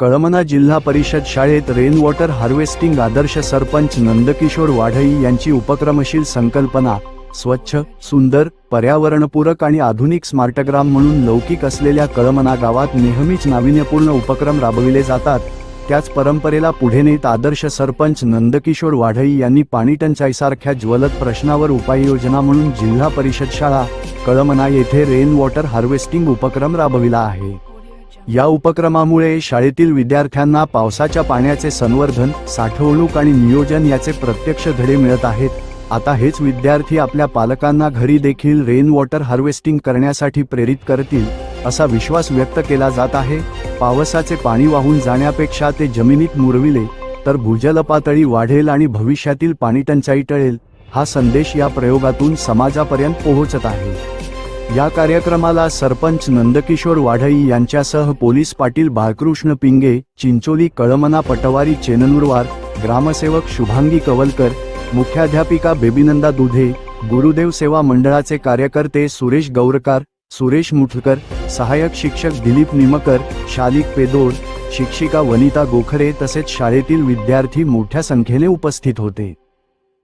कळमना जिल्हा परिषद शाळेत रेन वॉटर हार्वेस्टिंग आदर्श सरपंच नंदकिशोर वाढई यांची उपक्रमशील संकल्पना स्वच्छ सुंदर पर्यावरणपूरक आणि आधुनिक स्मार्टग्राम म्हणून लौकिक असलेल्या कळमना गावात नेहमीच नाविन्यपूर्ण उपक्रम राबविले जातात. त्याच परंपरेला पुढे नेत आदर्श सरपंच नंदकिशोर वाढई यांनी पाणीटंचाईसारख्या ज्वलत प्रश्नावर उपाययोजना म्हणून जिल्हा परिषद शाळा कळमना येथे रेन वॉटर हार्वेस्टिंग उपक्रम राबविला आहे. या उपक्रमामुळे शाळेतील विद्यार्थ्यांना पावसाच्या पाण्याचे संवर्धन साठवणूक आणि नियोजन याचे प्रत्यक्ष धडे मिळत आहेत. आता हेच विद्यार्थी आपल्या पालकांना घरी देखील रेन वॉटर हार्वेस्टिंग करण्यासाठी प्रेरित करतील असा विश्वास व्यक्त केला जात आहे. पावसाचे पाणी वाहून जाण्यापेक्षा ते जमिनीत मुरविले तर भूजल पातळी वाढेल आणि भविष्यातील पाणीटंचाई टळेल हा संदेश या प्रयोगातून समाजापर्यंत पोहोचत आहे. या कार्यक्रमाला सरपंच नंदकिशोर वाढई यांच्यासह पोलीस पाटील बाळकृष्ण पिंगे चिंचोली कळमना पटवारी चेननुरवार ग्रामसेवक शुभांगी कवलकर मुख्याध्यापिका बेबीनंदा दुधे गुरुदेव सेवा मंडळाचे कार्यकर्ते सुरेश गौरकार सुरेश मुठकर सहाय्यक शिक्षक दिलीप निमकर शालिक पेदोड शिक्षिका वनिता गोखरे तसेच शाळेतील विद्यार्थी मोठ्या संख्येने उपस्थित होते.